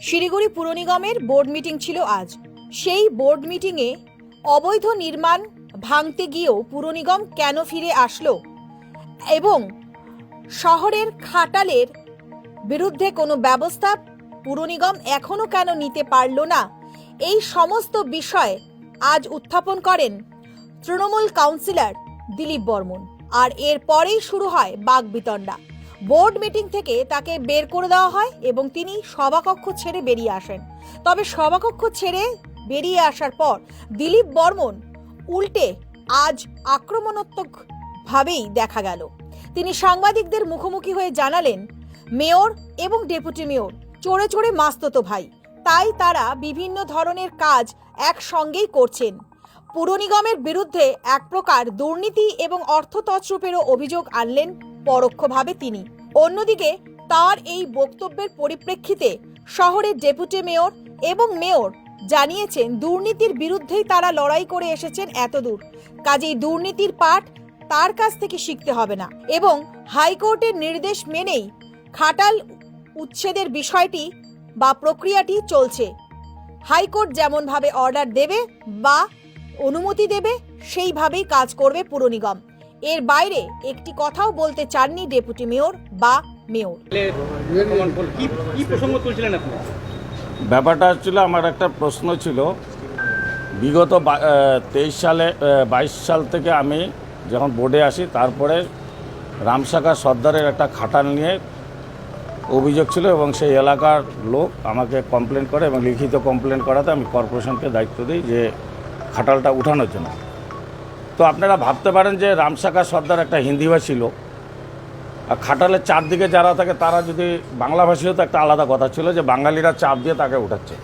শিলিগুড়ি পুর নিগমের board meeting ছিল আজ। সেই বোর্ড মিটিংয়ে অবৈধ নির্মাণ ভাঙতে গিয়েও পুর নিগম কেন ফিরে আসলো? এবং শহরের খাটালের বিরুদ্ধে কোনো ব্যবস্থা পুর নিগম এখনও কেন নিতে পারল না? এই সমস্ত বিষয় আজ উত্থাপন করেন তৃণমূল কাউন্সিলর দিলীপ বর্মন। আর এর পরেই শুরু হয় বাঘ বাগবিতণ্ডা। বোর্ড মিটিং থেকে তাকে বের করে দেওয়া হয় এবং তিনি সভাকক্ষ ছেড়ে বেরিয়ে আসেন। তবে সভাকক্ষ ছেড়ে বেরিয়ে আসার পর দিলীপ বর্মন উল্টে আজ আক্রমণাত্মক ভাবেই দেখা গেল। তিনি সাংবাদিকদের মুখোমুখি হয়ে জানালেন, মেয়র এবং ডেপুটি মেয়র চড়ে চড়ে মাস্ততো ভাই। তাই তারা বিভিন্ন ধরনের কাজ একসঙ্গেই করছেন। পুর নিগমের বিরুদ্ধে এক প্রকার দুর্নীতি এবং অর্থ তছরূপেরও অভিযোগ আনলেন পরোক্ষভাবে তিনি। অন্যদিকে, তার এই বক্তব্যের পরিপ্রেক্ষিতে শহরের ডেপুটি মেয়র এবং মেয়র জানিয়েছেন, দুর্নীতির বিরুদ্ধেই তারা লড়াই করে এসেছেন এতদূর। কাজেই দুর্নীতির পাঠ তার কাছ থেকে শিখতে হবে না এবং হাইকোর্টের নির্দেশ মেনেই খাটাল উচ্ছেদের বিষয়টি বা প্রক্রিয়াটি চলছে। হাইকোর্ট যেমনভাবে অর্ডার দেবে বা অনুমতি দেবে, সেইভাবেই কাজ করবে পুর নিগম এর বাইরে একটি কথাও বলতে চাননি ডেপুটি মেয়র বা মেয়র। প্রমাণ করল। কি কি প্রসঙ্গ তুলছিলেন আপনি? ব্যাপারটা ছিল আমার একটা প্রশ্ন ছিল। বিগত তেইশ সালে বাইশ সাল থেকে আমি যখন বোর্ডে আসি তারপরে রামসাগর সর্দারের একটা খাটাল নিয়ে অভিযোগ ছিল এবং সেই এলাকার লোক আমাকে কমপ্লেন করে এবং লিখিত কমপ্লেন করাতে আমি কর্পোরেশনকে দায়িত্ব দিই যে খাটালটা উঠানোর জন্য। তো আপনারা ভাবতে পারেন যে রামসাগর সর্দার একটা হিন্দিভাষী লোক। আর খাটালের চারদিকে যারা থাকে, তারা যদি বাংলাভাষী হতো একটা আলাদা কথা ছিল যে বাঙালিরা চাপ দিয়ে তাকে উঠাচ্ছে।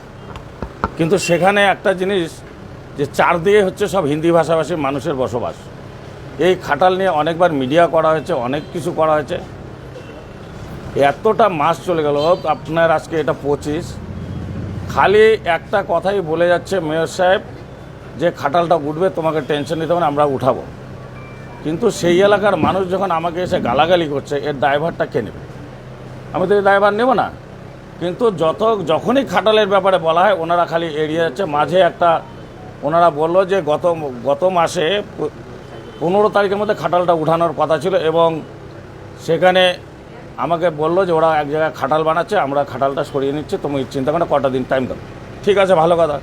কিন্তু সেখানে একটা জিনিস যে চারদিকে হচ্ছে সব হিন্দি ভাষাভাষী মানুষের বসবাস। এই খাটাল নিয়ে অনেকবার মিডিয়া করা হয়েছে, অনেক কিছু করা হয়েছে। এতটা মাস চলে গেল আপনার আজকে এটা পঁচিশ। খালি একটা কথাই বলে যাচ্ছে মেয়র সাহেব যে খাটালটা উঠবে, তোমাকে টেনশন নিতে হবে আমরা উঠাবো। কিন্তু সেই এলাকার মানুষ যখন আমাকে এসে গালাগালি করছে, এর ড্রাইভারটা কে নেবে? আমি তো এই ড্রাইভার নেব না। কিন্তু যত, যখনই খাটালের ব্যাপারে বলা হয়, ওনারা খালি এড়িয়ে যাচ্ছে। মাঝে একটা ওনারা বলল যে, গত গত মাসে পনেরো তারিখের মধ্যে খাটালটা উঠানোর কথা ছিল এবং সেখানে আমাকে বলল যে, ওরা এক জায়গায় খাটাল বানাচ্ছে, আমরা খাটালটা সরিয়ে নিচ্ছি, তুমি চিন্তা করে কটা দিন টাইম দাও ঠিক আছে, ভালো কথা।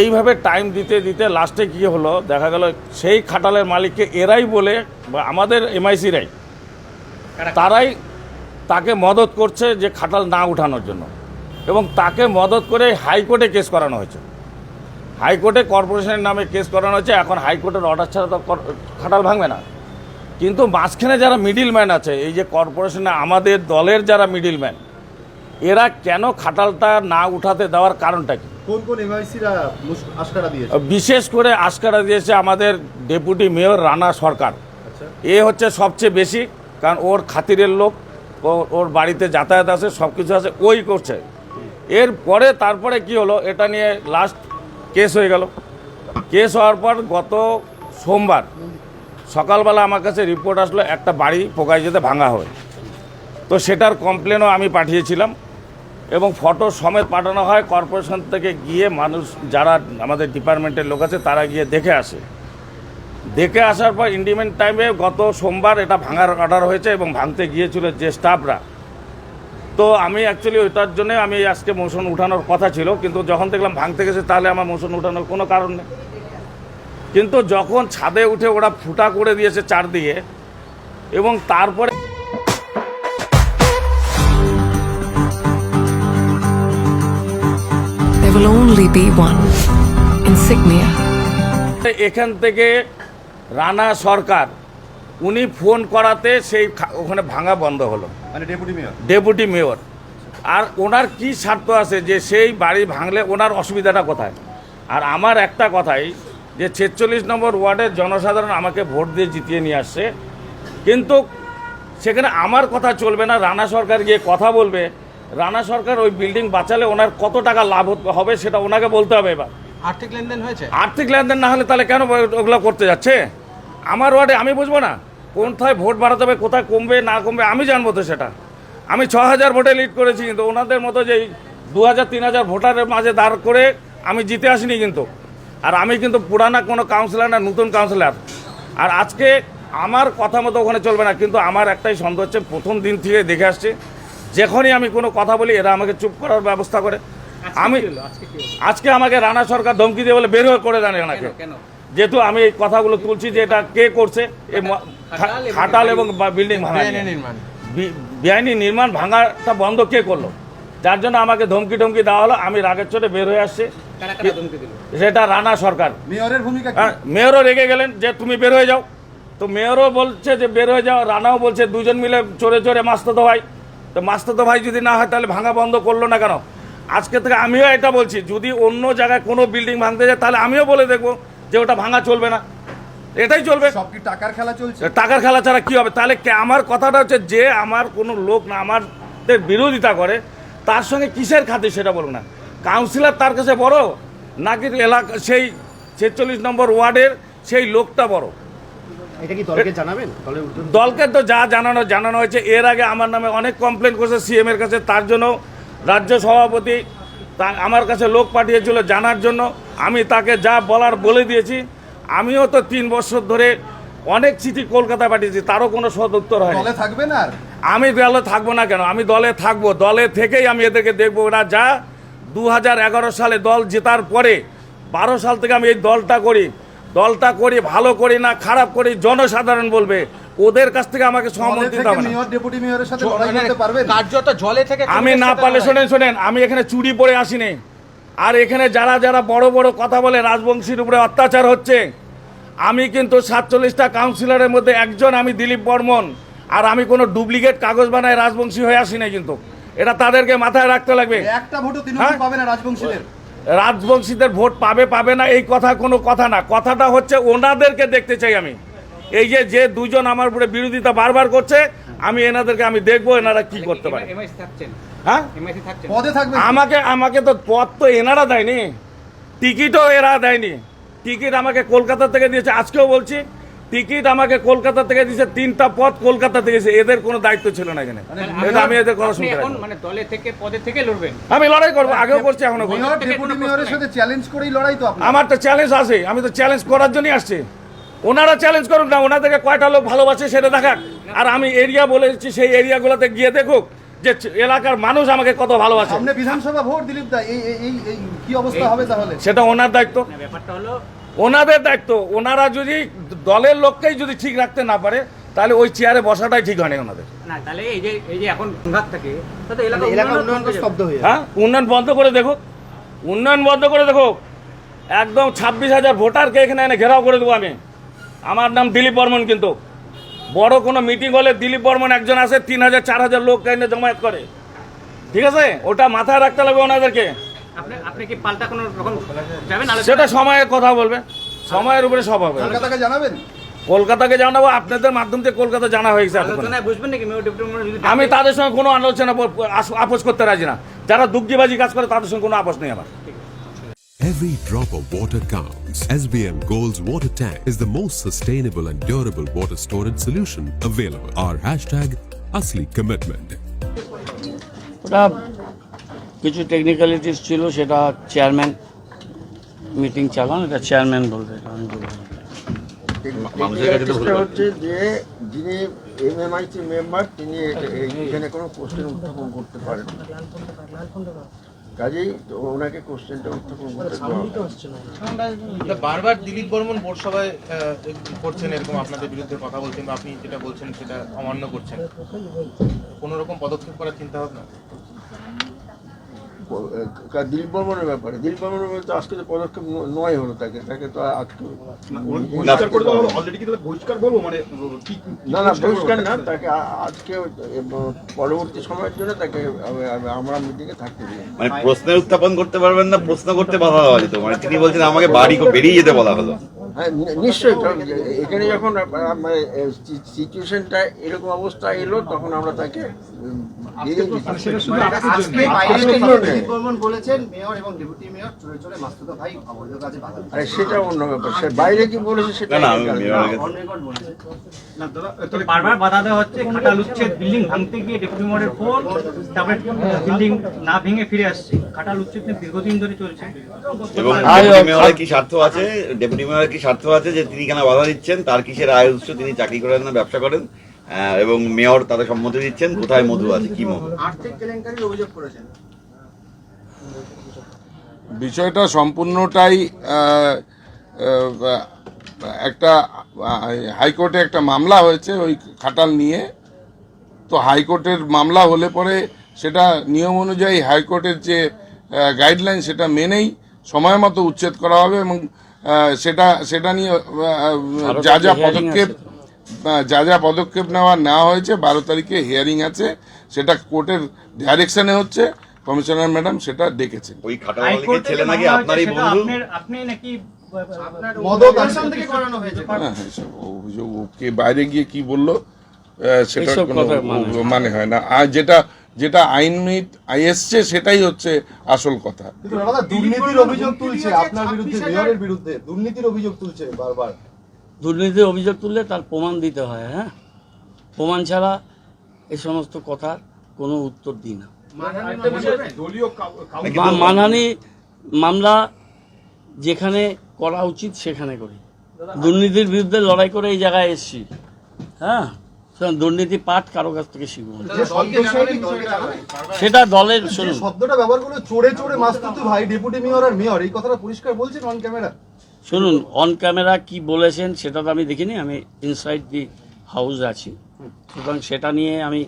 এইভাবে টাইম দিতে দিতে লাস্টে কী হলো? দেখা গেল সেই খাটালের মালিককে এরাই বলে বা আমাদের এমআইসিরাই তারাই তাকে মদত করছে যে খাটাল না উঠানোর জন্য। এবং তাকে মদত করে হাইকোর্টে কেস করানো হয়েছে। হাইকোর্টে কর্পোরেশনের নামে কেস করানো হয়েছে এখন হাইকোর্টের অর্ডার ছাড়া তো খাটাল ভাঙবে না। কিন্তু মাঝখানে যারা মিডিল ম্যান আছে এই যে কর্পোরেশনে আমাদের দলের যারা মিডিল ম্যান এরা কেন খাটালটা না উঠাতে দেওয়ার কারণটা কি? কোন কোন এমআইসিরা আশকারা দিয়েছে? বিশেষ করে আশকারা দিয়েছে আমাদের ডেপুটি মেয়র রানা সরকার। আচ্ছা। এ হচ্ছে সবচেয়ে বেশি কারণ ওর খাতিরের লোক ও- ওর বাড়িতে যাতায়াত আছে সব কিছু আছে ওই করছে। এর পরে তারপরে কি হলো এটা নিয়ে লাস্ট কেস হয়ে গেল। কেস হওয়ার পর গত সোমবার সকালবেলা আমার কাছে রিপোর্ট আসলো একটা বাড়ি পোকায় যেতে ভাঙা হয়। তো সেটার কমপ্লেনও আমি পাঠিয়েছিলাম। এবং ফটো সমেত পাঠানো হয়। কর্পোরেশন থেকে গিয়ে মানুষ, যারা আমাদের ডিপার্টমেন্টের লোক আছে, তারা গিয়ে দেখে আসে। দেখে আসার পর ইন্ডিমেন্ট টাইমে গত সোমবার এটা ভাঙার অর্ডার হয়েছে এবং ভাঙতে গিয়েছিল যে স্টাফরা তো আমি অ্যাকচুয়ালি ওইটার জন্য আমি আজকে মোশন উঠানোর কথা ছিল, কিন্তু যখন দেখলাম ভাঙতে গেছে, তাহলে আমার মোশন উঠানোর কোনো কারণ নেই। কিন্তু যখন ছাদে উঠে ওরা ফুটা করে দিয়েছে চারদিকে, এবং তারপরে There will only be one. Insignia. এখান থেকে রানা সরকার উনি ফোন করাতে সেই ওখানে ভাঙা বন্ধ হলো। মানে ডেপুটি মেয়র? Deputy mayor. আর ওনার কি স্বার্থ আছে যে সেই বাড়ি ভাঙলে ওনার অসুবিধাটা কোথায়? আর আমার একটা কথাই যে ছেচল্লিশ নম্বর ওয়ার্ডের জনসাধারণ আমাকে ভোট দিয়ে জিতিয়ে নিয়ে আসছে। কিন্তু সেখানে আমার কথা চলবে না রানা সরকার গিয়ে কথা বলবে। রানা সরকার ওই বিল্ডিং বাঁচালে ওনার কত টাকা লাভ হবে সেটা ওনাকে বলতে হবে এবার। আর্থিক লেনদেন হয়েছে? আর্থিক লেনদেন না হলে তাহলে কেন ওগুলো করতে যাচ্ছে? আমার ওয়ার্ডে আমি বুঝব না। কোথায় ভোট বাড়াতে হবে কোথায় কমবে না কমবে আমি জানব তো সেটা। আমি ছ হাজার ভোটে লিড করেছি কিন্তু ওনাদের মতো যেই দু হাজার তিন হাজার ভোটারের মাঝে দাঁড় করে আমি জিতে আসিনি কিন্তু। আর আমি কিন্তু পুরানা কোনো কাউন্সিলর না নতুন কাউন্সিলর আর আজকে আমার কথা মতো ওখানে চলবে না কিন্তু আমার একটাই সন্দেহ হচ্ছে প্রথম দিন থেকে দেখে আসছে যখনই আমি কোনো কথা বলি এরা আমাকে চুপ করার ব্যবস্থা করে। আমি আজকে আমাকে রানা সরকার ধমকি দিয়ে বলে বের হয়ে করে দেন এনাকে। যেহেতু আমি এই কথাগুলো তুলছি যে এটা কে করছে এ খাটাল এবং বিল্ডিং ভাঙা। বেআইনি নির্মাণ। ভাঙাটা বন্ধ কে করল? যার জন্য আমাকে ধমকি টমকি দেওয়া হলো আমি রাগের চোটে বের হয়ে আসছি। সেটা রানা সরকার। মেয়রের ভূমিকা হ্যাঁ মেয়রও রেগে গেলেন যে তুমি বের হয়ে যাও। তো মেয়রও বলছে যে বের হয়ে যাও। রানাও বলছে দুজন মিলে চড়ে চড়ে মাস্ততো ভাই তো মাস্ততো ভাই যদি না হয় তাহলে ভাঙা বন্ধ করল না কেন? আজকে থেকে আমিও এটা বলছি যদি অন্য জায়গায় কোনো বিল্ডিং ভাঙতে যায় তাহলে আমিও বলে দেখব যে ওটা ভাঙা চলবে না। এটাই চলবে। সব কি টাকার খেলা চলছে? টাকার খেলা ছাড়া কি হবে? তাহলে আমার কথাটা হচ্ছে যে আমার কোনো লোক না আমাদের বিরোধিতা করে তার সঙ্গে কিসের খাতির সেটা বলুন না? কাউন্সিলর তার কাছে বড় নাকি এলাকা সেই ছেচল্লিশ নম্বর ওয়ার্ডের সেই লোকটা বড়? এটা কি দলকে জানাবেন? দলকে তো যা জানানো জানানো হয়েছে এর আগে আমার নামে অনেক কমপ্লেন করেছে সিএম এর কাছে তার জন্য রাজ্য সভাপতি তা আমার কাছে লোক পাঠিয়েছিল জানার জন্য। আমি তাকে যা বলার বলে দিয়েছি। আমিও তো তিন বছর ধরে অনেক চিঠি কলকাতা পাঠিয়েছি তারও কোনো সদ উত্তর হয়নি। দলে থাকবেন আর? আমি দলে থাকব না কেন? আমি দলে থাকব। দলে থেকেই আমি এদেরকে দেখব। ওরা যা দু হাজার এগারো সালে দল জেতার পরে বারো সাল থেকে আমি এই দলটা করি। দলটা করি ভালো করি না খারাপ করি জনসাধারণ বলবে ওদের কাছ থেকে আমাকে সহমত হবে না। ডেপুটি মেয়রের সাথে লড়াই করতে পারবেন? কার্যত জলে থেকে আমি না পারলে শোনেন শোনেন আমি এখানে চুরি পরে আসিনি। আর এখানে যারা যারা বড় বড় কথা বলে রাজবংশীর উপরে অত্যাচার হচ্ছে আমি কিন্তু সাতচল্লিশটা কাউন্সিলরের মধ্যে একজন আমি দিলীপ বর্মন আর আমি কোনো ডুপ্লিকেট কাগজ বানায় রাজবংশী হয়ে আসি না কিন্তু। এটা তাদেরকে মাথায় রাখতে লাগবে। একটা ভোটও হ্যাঁ? পাবে না রাজবংশীদের। রাজবংশীদের ভোট পাবে পাবে না এই কথা কোনো কথা না। কথাটা হচ্ছে ওনাদেরকে দেখতে চাই আমি। এই যে যে দুজন আমার উপরে বিরোধিতা বারবার করছে আমি এনাদেরকে আমি দেখব এনারা কি করতে পারে। হ্যাঁ? এমআইসি থাকছেন? আমাকে আমাকে তো পথ তো এনারা দেয়নি। টিকিটও এরা দেয়নি। টিকিট আমাকে কলকাতা থেকে দিয়েছে। আজকেও বলছি টিকিট আমাকে কলকাতা থেকে দিয়েছে তিনটা পথ কলকাতা থেকে এদের কোনো দায়িত্ব ছিল না এখানে। এটা আমি এদের কোনো শুনতে এখন মানে দলে থেকে পদে থেকে লড়বেন? আমি লড়াই করব আগেও করছি এখনও করব ডেপুটি মেয়রের সাথে চ্যালেঞ্জ করেই লড়াই তো আমার তো চ্যালেঞ্জ আছে আমি তো চ্যালেঞ্জ করার জন্যই আসছি। ওনারা চ্যালেঞ্জ করুক না ওনাদেরকে কয়টা লোক ভালোবাসে সেটা দেখাক। আর আমি এরিয়া বলেছি সেই এরিয়াগুলোতে গিয়ে দেখুক যে এলাকার মানুষ আমাকে কত ভালোবাসে। সামনে বিধানসভা ভোট দিলীপ দা এই কি অবস্থা হবে তাহলে? সেটা ওনার দায়িত্ব। ব্যাপারটা হলো ওনাদের দায়িত্ব। ওনারা যদি দলের লোককেই যদি ঠিক রাখতে না পারে তাহলে ওই চেয়ারে বসাটাই ঠিক হয়নি ওনাদের। না তাহলে এই যে এই যে এখন সংঘাত থাকে তাতে এলাকা এলাকা উন্নয়ন উন্নয়ন তো হয়ে হয়ে যাবে। হ্যাঁ উন্নয়ন বন্ধ করে দেখো। উন্নয়ন বন্ধ করে দেখো। একদম ছাব্বিশ হাজার ভোটারকে এখানে এনে ঘেরাও করে দেবো আমি। আমার নাম দিলীপ বর্মন কিন্তু। বড় কোনো মিটিং হলে দিলীপ বর্মন একজন আসে তিন হাজার চার হাজার লোক এনে জমায়েত করে। ঠিক আছে? ওটা মাথায় রাখতে লাগবে ওনাদেরকে। আপনি আপনি কি পাল্টা কোনো রকম যাবেন আলোচনা? সেটা সময়ের কথা বলবে। সময়ের উপরে সব হবে। কলকাতাকে জানাবেন? কলকাতাকে জানাব আপনাদের মাধ্যম থেকে কলকাতা জানা হয়ে গেছে আমি তাদের সঙ্গে কোনো আলোচনা আপোষ করতে রাজি না। যারা দুগ্গিবাজি কাজ করে তাদের সঙ্গে কোনো আপোষ নেই আমার। Every drop of water counts. SBM Gold's water tank is the most sustainable and durable water storage solution available. Our hashtag Asli Commitment. কিছু টেকনিক্যালিটিস ছিল সেটা চেয়ারম্যান মিটিং চালান এটা চেয়ারম্যান বলবে আমি বলব হচ্ছে যে যিনি এমএমআইসি মেম্বার তিনি এখানে কোনো কোশ্চেন উত্থাপন করতে পারেন না। কাজেই তো ওনাকে কোশ্চেনটা উত্থাপন করতে বারবার দিলীপ বর্মন বোর্ডসভায় আহ, করছেন এরকম আপনাদের বিরুদ্ধে কথা বলছেন বা আপনি যেটা বলছেন সেটা অমান্য করছেন। কোনো রকম পদক্ষেপ করার চিন্তা ভাবনা? দিলীপ বর্মনের ব্যাপারে। দিলীপ বর্মনের তো আজকে তো পদক্ষেপ নয় হলো তাকে তাকে তো আজকে না না বহিষ্কার না তাকে আজকে পরবর্তী সময়ের জন্য তাকে আমরা মিটিংয়ে থাকতে দিই। মানে প্রশ্নের উত্থাপন করতে পারবেন না প্রশ্ন করতে বাধা দেওয়া যেত। মানে তিনি বলছেন আমাকে বাড়ি বেরিয়ে যেতে বলা হলো। হ্যাঁ নিশ্চয়ই কারণ এখানে যখন সিচুয়েশনটা এরকম অবস্থা এলো তখন আমরা তাকে উম, দিয়ে দিচ্ছে। আজকে বাইরে থেকে দিলীপ বর্মন বলেছেন মেয়র এবং ডেপুটি মেয়র চলে চলে মাস্তুতো ভাই অবৈধ কাজে বাধা দিচ্ছে। আরে সেটা অন্য ব্যাপার। সে বাইরে কি বলেছে সেটা না না আমি মেয়রের কাছে অন রেকর্ড বলেছে। তো বারবার বাধা দেওয়া হচ্ছে খাটাল উচ্ছেদ বিল্ডিং ভাঙতে গিয়ে ডেপুটি মেয়রের ফোন তারপরে বিল্ডিং না ভেঙে ফিরে আসছে। খাটাল উচ্ছেদ দীর্ঘদিন ধরে চলছে। এবং আয় ডেপুটি হোক, মেয়রের কি স্বার্থ আছে? ডেপুটি মেয়রের কি স্বার্থ আছে যে তিনি কেন বাধা দিচ্ছেন? তার কিসের আয় উৎস তিনি চাকরি করেন না ব্যবসা করেন? এবং মেয়র তাদের সম্মতি দিচ্ছেন কোথায় মধু আছে কি মধু? আর্থিক কেলেঙ্কারির অভিযোগ করেছেন। বিষয়টা সম্পূর্ণটাই একটা হাইকোর্টে একটা মামলা হয়েছে ওই খাটাল নিয়ে। তো হাইকোর্টের মামলা হলে পরে সেটা নিয়ম অনুযায়ী হাইকোর্টের যে গাইডলাইন সেটা মেনেই সময় মতো উচ্ছেদ করা হবে এবং সেটা সেটা নিয়ে যা যা পদক্ষেপ যা যা পদক্ষেপ নেওয়া নেওয়া হয়েছে বারো তারিখে হিয়ারিং আছে সেটা কোর্টের ডাইরেকশনে হচ্ছে কমিশনার ম্যাডাম সেটা ডেকেছেন ওই ছেলে নাকি আপনারই বন্ধু? আপনি নাকি হয়েছে। হ্যাঁ, অভিযোগ কে বাইরে গিয়ে কি বলল কথার মানে হয় না। মানে হয় না। আর যেটা যেটা আইন মিট এসছে সেটাই হচ্ছে আসল কথা। দুর্নীতির অভিযোগ তুলছে আপনার বিরুদ্ধে মেয়রের বিরুদ্ধে। দুর্নীতির অভিযোগ তুলছে বারবার। দুর্নীতির অভিযোগ তুললে তার প্রমাণ দিতে হয় হ্যাঁ? প্রমাণ ছাড়া এই সমস্ত কথার কোনো উত্তর দিই না। মানহানি মামলা যেখানে করা উচিত সেখানে করি। দুর্নীতির বিরুদ্ধে লড়াই করে এই জায়গায় এসছি হ্যাঁ? দুর্নীতি পাঠ কারও কাছ থেকে শিখব সেটা দলের শব্দটা ব্যবহার করল চোরে চোরে মাস্তুতু ভাই ডেপুটি মেয়র আর মেয়র এই কথাটা পরিষ্কার বলছেন অন ক্যামেরা শুনুন অন ক্যামেরা কি বলেছেন সেটা তো আমি দেখিনি, আমি ইনসাইড দি হাউস আছি। সুতরাং সেটা নিয়ে আমি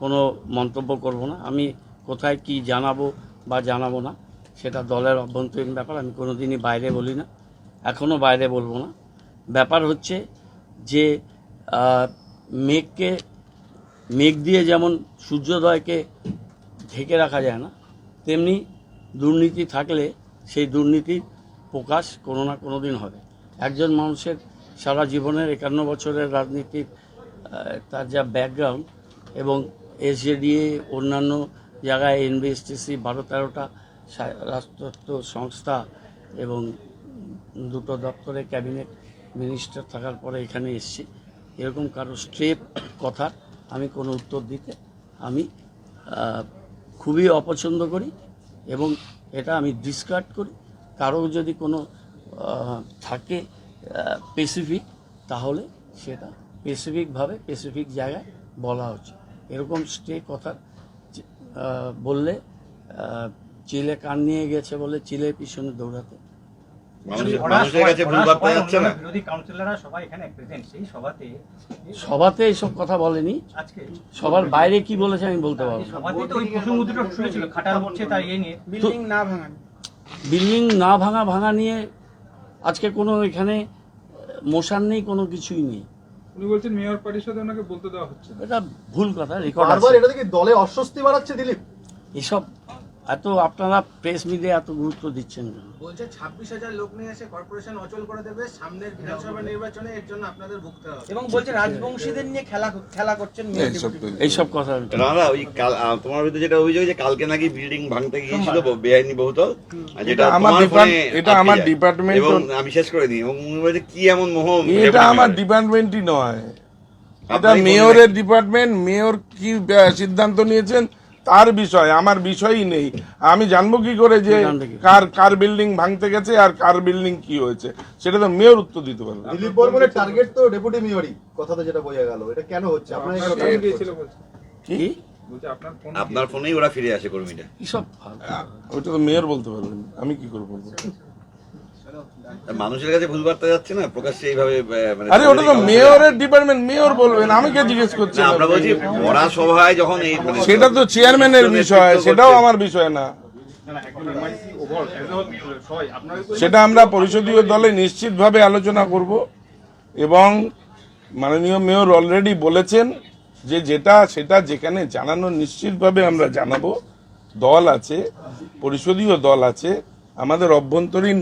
কোনো মন্তব্য করব না। আমি কোথায় কি জানাব বা জানাব না, সেটা দলের অভ্যন্তরীণ ব্যাপার, আমি কোনো দিনই বাইরে বলি না এখনও বাইরে বলব না। ব্যাপার হচ্ছে যে মেঘকে, মেঘ দিয়ে যেমন সূর্যোদয়কে ঢেকে রাখা যায় না, তেমনি দুর্নীতি থাকলে সেই দুর্নীতির প্রকাশ কোনো না কোনো দিন হবে। একজন মানুষের সারা জীবনের একান্ন বছরের রাজনীতির তার যা ব্যাকগ্রাউন্ড এবং এসজেডিএ অন্যান্য জায়গায় এনবিএসটিসি বারো তেরোটা রাষ্ট্রত্ব সংস্থা এবং দুটো দপ্তরে ক্যাবিনেট মিনিস্টার থাকার পরে এখানে এসেছি। এরকম কারও স্ট্রেপ কথার আমি কোনো উত্তর দিতে আমি খুবই অপছন্দ করি এবং এটা আমি ডিসকার্ড করি। কারও যদি কোনো থাকে স্পেসিফিক তাহলে সেটা স্পেসিফিকভাবে স্পেসিফিক জায়গায় বলা হচ্ছে। এরকম স্টে কথা বললে চিলে কান নিয়ে গেছে বলে চিলের পিছনে দৌড়াতে। মানুষের ওরা মানুষের সবাই- কাছে ভুল ওরা বার্তা সবাই যাচ্ছে না। বিরোধী কাউন্সিলররা সবাই এখানে প্রেজেন্ট সেই সভাতে সভাতে এইসব কথা বলেনি। সবার বাইরে কি বলেছে আমি বলতে পারব বিল্ডিং না ভাঙা ভাঙা নিয়ে আজকে কোনো এখানে মোশান নেই কোনো কিছুই নেই। উনি বলছেন মেয়র পরিষদে ওনাকে বলতে দেওয়া হচ্ছে। এটা ভুল কথা রেকর্ড বারবার আছে। এটা থেকে দলে অস্বস্তি বাড়াচ্ছে দিলীপ। এসব এত আপনারা প্রেস মিডিয়া এত গুরুত্ব দিচ্ছেন কেন? বলছে ছাব্বিশ হাজার লোক নিয়ে এসে কর্পোরেশন অচল করে দেবে সামনের বিধানসভা নির্বাচনে এর জন্য আপনাদের ভুগতে হবে। এবং বলছে রাজবংশীদের নিয়ে খেলা খেলা করছেন এইসব কথা না না ওই কাল তোমার বিরুদ্ধে যেটা অভিযোগ যে কালকে নাকি বিল্ডিং ভাঙতে গিয়েছিল বেআইনি বহুতল আর যেটা আমার এটা আমার ডিপার্টমেন্ট এবং আমি শেষ করে দিই এবং উনি বলছে কি এমন মোহ এটা আমার ডিপার্টমেন্টই নয়। এটা মেয়রের ডিপার্টমেন্ট মেয়র কি সিদ্ধান্ত নিয়েছেন? তার বিষয় আমার বিষয়ই নেই। আমি জানব কি করে যে কার? কার বিল্ডিং ভাঙতে গেছে আর কার বিল্ডিং কি হয়েছে। সেটা তো মেয়র উত্তর দিতে পারবে। দিলীপ বর্মনের টার্গেট তো ডেপুটি মেয়রই কথাটা যেটা বোঝা গেল এটা কেন হচ্ছে? আপনার কি? আপনার ফোন ফোনেই ওরা ফিরে আসে কর্মীটা কি সব ওইটা তো মেয়র বলতে পারবেন। আমি কি করে বলব? মানুষের কাছে ভুল বার্তা যাচ্ছে না? প্রকাশ্যে এইভাবে মানে আরে ওটা তো মেয়রের ডিপার্টমেন্ট মেয়র বলবেন আমি কে জিজ্ঞেস করছি আমরা বলছি পড়া সভায় যখন এই মানে সেটা তো চেয়ারম্যানের বিষয় সেটাও আমার বিষয় না। সেটা আমরা পরিষদীয় দলে নিশ্চিতভাবে আলোচনা করব এবং মাননীয় মেয়র অলরেডি বলেছেন যে যেটা সেটা যেখানে জানানো নিশ্চিতভাবে আমরা জানাব দল আছে পরিষদীয় দল আছে আমাদের অভ্যন্তরীণ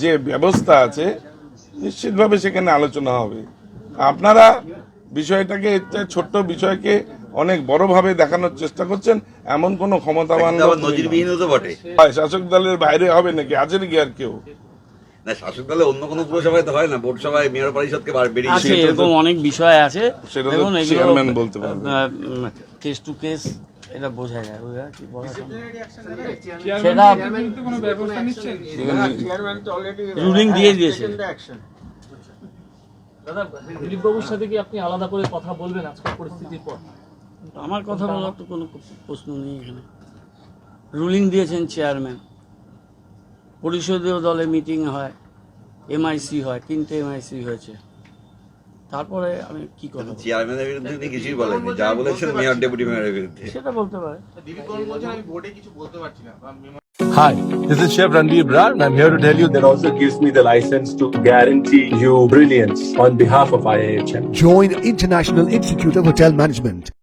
যে ব্যবস্থা আছে নিশ্চিতভাবে সেখানে আলোচনা হবে। আপনারা বিষয়টাকে ছোট্ট বিষয়কে অনেক বড়ভাবে দেখানোর চেষ্টা করছেন এমন কোনো ক্ষমতাবান হয়, শাসক দলের বাইরে হবে নাকি? আছে নাকি আর কেউ? না শাসক দলে অন্য কোনো পুরসভায় তো হয় না বোর্ড সভায় মেয়র পরিষদকে বেরিয়ে এরকম অনেক বিষয় আছে। সেটা তো চেয়ারম্যান বলতে পারবে। কেস টু কেস এটা বোঝা যায় বোঝা কি বলা সম্ভব। চেয়ারম্যানের বিরুদ্ধে কোনো ব্যবস্থা নিচ্ছেন? চেয়ারম্যান তো অলরেডি Ruling দিয়ে দিয়েছে। দাদা দিলীপ বাবুর সাথে কি আপনি আলাদা করে কথা বলবেন আজকের পরিস্থিতির পর? আমার কথা বলার তো কোনো প্রশ্ন নেই এখানে। রুলিং দিয়েছেন চেয়ারম্যান পরিষদীয় দলে মিটিং হয় এমআইসি হয় তিনটে এমআইসি হয়েছে। তারপরে আমি কি করব চেয়ারম্যানের বিরুদ্ধে তিনি কিছুই বলেননি যা বলেছেন মেয়র ডেপুটি মেয়রের বিরুদ্ধে সেটা বলতে পারে দিলীপ বলছেন আমি ভোটে কিছু বলতে পারছি না Hi, this is Chef Randy Brar, and I'm here to tell you that also gives me the license to guarantee you brilliance on behalf of IIHM. Join International Institute of Hotel Management.